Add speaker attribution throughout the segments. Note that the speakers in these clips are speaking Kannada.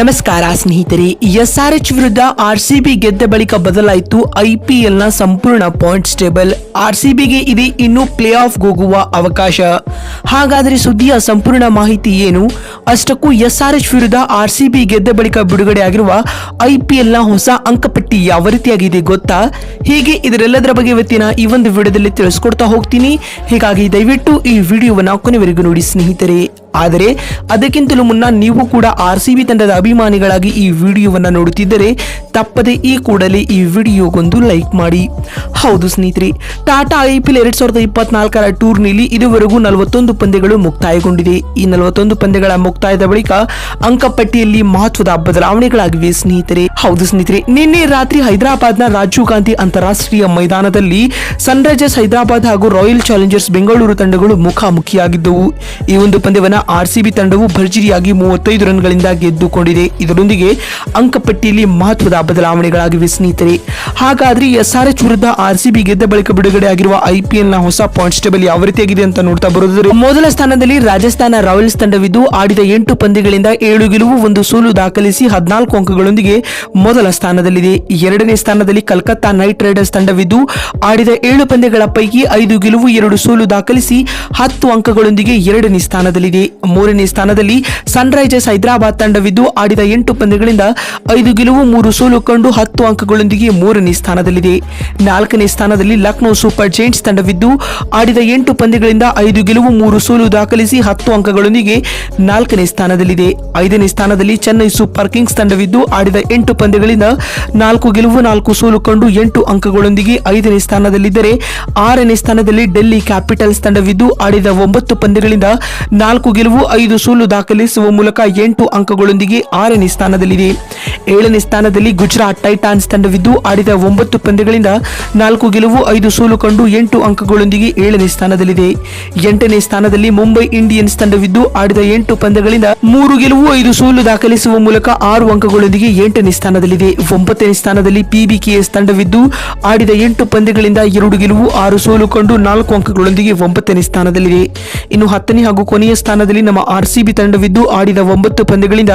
Speaker 1: ನಮಸ್ಕಾರ ಸ್ನೇಹಿತರೆ, ಎಸ್ಆರ್ಎಚ್ ವಿರುದ್ಧ ಆರ್ಸಿಬಿ ಗೆದ್ದ ಬಳಿಕ ಬದಲಾಯಿತು ಐಪಿಎಲ್ನ ಸಂಪೂರ್ಣ ಪಾಯಿಂಟ್ಸ್ ಟೇಬಲ್ ಆರ್ಸಿಬಿಗೆ ಇದೆ ಇನ್ನು ಪ್ಲೇ ಆಫ್ ಹೋಗುವ ಅವಕಾಶ. ಹಾಗಾದರೆ ಸುದ್ದಿಯ ಸಂಪೂರ್ಣ ಮಾಹಿತಿ ಏನು? ಅಷ್ಟಕ್ಕೂ ಎಸ್ಆರ್ಎಚ್ ವಿರುದ್ಧ ಆರ್ಸಿಬಿ ಗೆದ್ದ ಬಳಿಕ ಬಿಡುಗಡೆ ಆಗಿರುವ ಐಪಿಎಲ್ನ ಹೊಸ ಅಂಕಪಟ್ಟಿ ಯಾವ ರೀತಿಯಾಗಿದೆ ಗೊತ್ತಾ? ಹೀಗೆ ಇದರೆಲ್ಲದರ ಬಗ್ಗೆ ಇವತ್ತಿನ ಈ ಒಂದು ವಿಡಿಯೋದಲ್ಲಿ ತಿಳಿಸ್ಕೊಡ್ತಾ ಹೋಗ್ತೀನಿ. ಹೀಗಾಗಿ ದಯವಿಟ್ಟು ಈ ವಿಡಿಯೋವನ್ನು ಕೊನೆವರೆಗೂ ನೋಡಿ ಸ್ನೇಹಿತರೆ. ಆದರೆ ಅದಕ್ಕಿಂತಲೂ ಮುನ್ನ ನೀವು ಕೂಡ ಆರ್ ಸಿ ತಂಡದ ಅಭಿಮಾನಿಗಳಾಗಿ ಈ ವಿಡಿಯೋವನ್ನ ನೋಡುತ್ತಿದ್ದರೆ ತಪ್ಪದೆ ಈ ಕೂಡಲೇ ಈ ವಿಡಿಯೋಗೊಂದು ಲೈಕ್ ಮಾಡಿ. ಹೌದು ಸ್ನೇಹಿತರೆ, ಟಾಟಾ ಐ ಪಿ ಎಲ್ ಎರಡ್ ಸಾವಿರದ ಇಪ್ಪತ್ನಾಲ್ಕರ ಟೂರ್ನಿಲಿ ಇದುವರೆಗೂ ನಲವತ್ತೊಂದು ಪಂದ್ಯಗಳು ಮುಕ್ತಾಯಗೊಂಡಿದೆ. ಈ ನಲವತ್ತೊಂದು ಪಂದ್ಯಗಳ ಮುಕ್ತಾಯದ ಬಳಿಕ ಅಂಕಪಟ್ಟಿಯಲ್ಲಿ ಮಹತ್ವದ ಬದಲಾವಣೆಗಳಾಗಿವೆ ಸ್ನೇಹಿತರೆ. ಹೌದು ಸ್ನೇಹಿತರೆ, ನಿನ್ನೆ ರಾತ್ರಿ ಹೈದರಾಬಾದ್ನ ರಾಜೀವ್ ಗಾಂಧಿ ಅಂತಾರಾಷ್ಟ್ರೀಯ ಮೈದಾನದಲ್ಲಿ ಸನ್ರೈಸರ್ಸ್ ಹೈದರಾಬಾದ್ ಹಾಗೂ ರಾಯಲ್ ಚಾಲೆಂಜರ್ಸ್ ಬೆಂಗಳೂರು ತಂಡಗಳು ಮುಖಾಮುಖಿಯಾಗಿದ್ದವು. ಈ ಒಂದು ಪಂದ್ಯವನ್ನ ಆರ್ಸಿಬಿ ತಂಡವು ಭರ್ಜರಿಯಾಗಿ ಮೂವತ್ತೈದು ರನ್ಗಳಿಂದ ಗೆದ್ದುಕೊಂಡಿದೆ. ಇದರೊಂದಿಗೆ ಅಂಕಪಟ್ಟಿಯಲ್ಲಿ ಮಹತ್ವದ ಬದಲಾವಣೆಗಳಾಗಿವೆ ಸ್ನೇಹಿತರೆ. ಹಾಗಾದ್ರೆ ಎಸ್ಆರ್ಎಚ್ ವಿರುದ್ಧ ಆರ್ಸಿಬಿ ಗೆದ್ದ ಬಳಿಕ ಬಿಡುಗಡೆ ಆಗಿರುವ ಐಪಿಎಲ್ನ ಹೊಸ ಪಾಯಿಂಟ್ಸ್ ಟೇಬಲ್ ಯಾವ ರೀತಿಯಾಗಿದೆ ಅಂತ ನೋಡ್ತಾ ಬರೋದಾದ್ರೆ ಮೊದಲ ಸ್ಥಾನದಲ್ಲಿ ರಾಜಸ್ಥಾನ ರಾಯಲ್ಸ್ ತಂಡವಿದ್ದು ಆಡಿದ ಎಂಟು ಪಂದ್ಯಗಳಿಂದ ಏಳು ಗೆಲುವು, ಒಂದು ಸೋಲು ದಾಖಲಿಸಿ ಹದಿನಾಲ್ಕು ಅಂಕಗಳೊಂದಿಗೆ ಮೊದಲ ಸ್ಥಾನದಲ್ಲಿದೆ. ಎರಡನೇ ಸ್ಥಾನದಲ್ಲಿ ಕಲ್ಕತ್ತಾ ನೈಟ್ ರೈಡರ್ಸ್ ತಂಡವಿದ್ದು ಆಡಿದ ಏಳು ಪಂದ್ಯಗಳ ಪೈಕಿ ಐದು ಗೆಲುವು, ಎರಡು ಸೋಲು ದಾಖಲಿಸಿ ಹತ್ತು ಅಂಕಗಳೊಂದಿಗೆ ಎರಡನೇ ಸ್ಥಾನದಲ್ಲಿದೆ. ಮೂರನೇ ಸ್ಥಾನದಲ್ಲಿ ಸನ್ರೈಸರ್ಸ್ ಹೈದರಾಬಾದ್ ತಂಡವಿದ್ದು ಆಡಿದ ಎಂಟು ಪಂದ್ಯಗಳಿಂದ ಐದು ಗೆಲುವು, ಮೂರು ಸೋಲು ಕಂಡು ಹತ್ತು ಅಂಕಗಳೊಂದಿಗೆ ಮೂರನೇ ಸ್ಥಾನದಲ್ಲಿದೆ. ನಾಲ್ಕನೇ ಸ್ಥಾನದಲ್ಲಿ ಲಕ್ನೋ ಸೂಪರ್ ಜೈಂಟ್ಸ್ ತಂಡವಿದ್ದು ಆಡಿದ ಎಂಟು ಪಂದ್ಯಗಳಿಂದ ಐದು ಗೆಲುವು, ಮೂರು ಸೋಲು ದಾಖಲಿಸಿ ಹತ್ತು ಅಂಕಗಳೊಂದಿಗೆ ನಾಲ್ಕನೇ ಸ್ಥಾನದಲ್ಲಿದೆ. ಐದನೇ ಸ್ಥಾನದಲ್ಲಿ ಚೆನ್ನೈ ಸೂಪರ್ ಕಿಂಗ್ಸ್ ತಂಡವಿದ್ದು ಆಡಿದ ಎಂಟು ಪಂದ್ಯಗಳಿಂದ ನಾಲ್ಕು ಗೆಲುವು, ನಾಲ್ಕು ಸೋಲು ಕಂಡು ಎಂಟು ಅಂಕಗಳೊಂದಿಗೆ ಐದನೇ ಸ್ಥಾನದಲ್ಲಿದ್ದರೆ ಆರನೇ ಸ್ಥಾನದಲ್ಲಿ ಡೆಲ್ಲಿ ಕ್ಯಾಪಿಟಲ್ಸ್ ತಂಡವಿದ್ದು ಆಡಿದ ಒಂಬತ್ತು ಪಂದ್ಯಗಳಿಂದ ನಾಲ್ಕು ಗೆಲುವು ಐದು ಸೋಲು ದಾಖಲಿಸುವ ಮೂಲಕ ಎಂಟು ಅಂಕಗಳೊಂದಿಗೆ ಆರನೇ ಸ್ಥಾನದಲ್ಲಿದೆ. ಏಳನೇ ಸ್ಥಾನದಲ್ಲಿ ಗುಜರಾತ್ ಟೈಟಾನ್ಸ್ ತಂಡವಿದ್ದು ಆಡಿದ ಒಂಬತ್ತು ಪಂದ್ಯಗಳಿಂದ ನಾಲ್ಕು ಗೆಲುವು, ಐದು ಸೋಲು ಕಂಡು ಎಂಟು ಅಂಕಗಳೊಂದಿಗೆ ಏಳನೇ ಸ್ಥಾನದಲ್ಲಿದೆ. ಎಂಟನೇ ಸ್ಥಾನದಲ್ಲಿ ಮುಂಬೈ ಇಂಡಿಯನ್ಸ್ ತಂಡವಿದ್ದು ಆಡಿದ ಎಂಟು ಪಂದ್ಯಗಳಿಂದ ಮೂರು ಗೆಲುವು, ಐದು ಸೋಲು ದಾಖಲಿಸುವ ಮೂಲಕ ಆರು ಅಂಕಗಳೊಂದಿಗೆ ಎಂಟನೇ ಸ್ಥಾನದಲ್ಲಿದೆ. ಒಂಬತ್ತನೇ ಸ್ಥಾನದಲ್ಲಿ ಪಿಬಿಕೆಎಸ್ ತಂಡವಿದ್ದು ಆಡಿದ ಎಂಟು ಪಂದ್ಯಗಳಿಂದ ಎರಡು ಗೆಲುವು, ಆರು ಸೋಲು ಕಂಡು ನಾಲ್ಕು ಅಂಕಗಳೊಂದಿಗೆ ಒಂಬತ್ತನೇ ಸ್ಥಾನದಲ್ಲಿದೆ. ಇನ್ನು ಹತ್ತನೇ ಹಾಗೂ ಕೊನೆಯ ಸ್ಥಾನದಲ್ಲಿ ನಮ್ಮ ಆರ್ಸಿಬಿ ತಂಡವಿದ್ದು ಆಡಿದ ಒಂಬತ್ತು ಪಂದ್ಯಗಳಿಂದ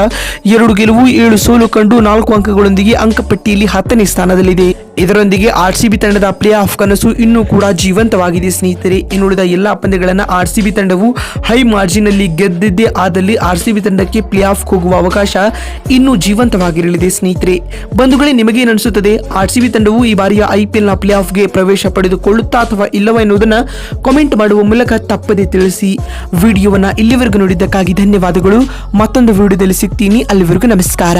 Speaker 1: ಎರಡು ಗೆಲುವು, ಏಳು ಸೋಲು ಕಂಡು ನಾಲ್ಕು ಅಂಕಗಳೊಂದಿಗೆ ಅಂಕಪಟ್ಟಿಯಲ್ಲಿ ಹತ್ತನೇ ಸ್ಥಾನದಲ್ಲಿದೆ. ಇದರೊಂದಿಗೆ ಆರ್ಸಿಬಿ ತಂಡದ ಪ್ಲೇ ಆಫ್ ಕನಸು ಇನ್ನೂ ಕೂಡ ಜೀವಂತವಾಗಿದೆ ಸ್ನೇಹಿತರೆ. ಇನ್ನುಳಿದ ಎಲ್ಲಾ ಪಂದ್ಯಗಳನ್ನ ಬಿ ತಂಡವು ಹೈ ಮಾರ್ಜಿನ್ ಅಲ್ಲಿ ಗೆದ್ದಿದ್ದೇ ಆದಲ್ಲಿ ಆರ್ಸಿಬಿ ತಂಡಕ್ಕೆ ಪ್ಲೇ ಆಫ್ ಹೋಗುವ ಅವಕಾಶ ಇನ್ನೂ ಜೀವಂತವಾಗಿರಲಿದೆ ಸ್ನೇಹಿತರೆ. ಬಂಧುಗಳೇ ನಿಮಗೇನು ಅನಿಸುತ್ತದೆ? ಆರ್ಸಿಬಿ ತಂಡವು ಈ ಬಾರಿಯ ಐಪಿಎಲ್ನ ಪ್ಲೇ ಆಫ್ಗೆ ಪ್ರವೇಶ ಪಡೆದುಕೊಳ್ಳುತ್ತಾ ಅಥವಾ ಇಲ್ಲವ ಎನ್ನುವುದನ್ನ ಕಾಮೆಂಟ್ ಮಾಡುವ ಮೂಲಕ ತಪ್ಪದೆ ತಿಳಿಸಿ. ವಿಡಿಯೋವನ್ನ ಇಲ್ಲಿವರೆಗೂ ನೋಡಿದ್ದಕ್ಕಾಗಿ ಧನ್ಯವಾದಗಳು. ಮತ್ತೊಂದು ವಿಡಿಯೋದಲ್ಲಿ ಸಿಗ್ತೀನಿ. ಅಲ್ಲಿವರೆಗೂ ನಮಸ್ಕಾರ.